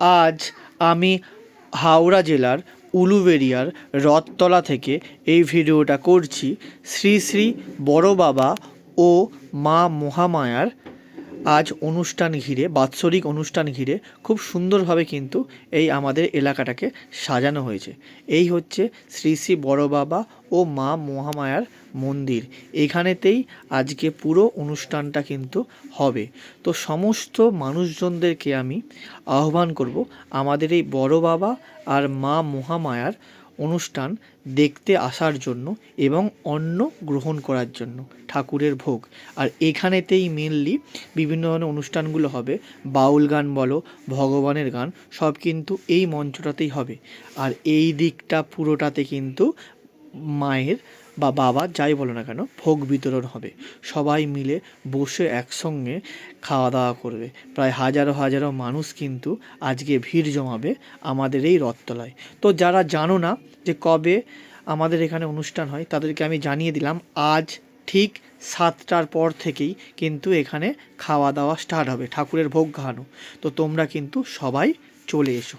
আজ আমি হাওড়া জেলার উলুবেরিয়ার রথতলা থেকে এই ভিডিওটা করছি শ্রী শ্রী বড় বাবা ও মা মহামায়ার আজ অনুষ্ঠান ঘিরে, বাৎসরিক অনুষ্ঠান ঘিরে খুব সুন্দরভাবে কিন্তু এই আমাদের এলাকাটাকে সাজানো হয়েছে। এই হচ্ছে শ্রী শ্রী বড় বাবা ও মা মহামায়ার মন্দির। এখানেতেই আজকে পুরো অনুষ্ঠানটা কিন্তু হবে। তো সমস্ত মানুষজনদেরকে আমি আহ্বান করব, আমাদের এই বড় বাবা আর মা মহামায়ার অনুষ্ঠান দেখতে আসার জন্য এবং অন্ন গ্রহণ করার জন্য, ঠাকুরের ভোগ। আর এখানেতেই মেনলি বিভিন্ন ধরনের অনুষ্ঠানগুলো হবে। বাউল গান বলো, ভগবানের গান, সব কিন্তু এই মঞ্চটাতেই হবে। আর এই দিকটা পুরোটাতে কিন্তু মায়ের বা বাবা যাই বলো না কেন, ভোগ বিতরণ হবে। সবাই মিলে বসে একসঙ্গে খাওয়া দাওয়া করবে। প্রায় হাজারো হাজারো মানুষ কিন্তু আজকে ভিড় জমাবে আমাদের এই রথতলায়। তো যারা জানো না যে কবে আমাদের এখানে অনুষ্ঠান হয়, তাদেরকে আমি জানিয়ে দিলাম, আজ ঠিক সাতটার পর থেকেই কিন্তু এখানে খাওয়া দাওয়া স্টার্ট হবে, ঠাকুরের ভোগ খাওয়ানো। তো তোমরা কিন্তু সবাই চলে এসো।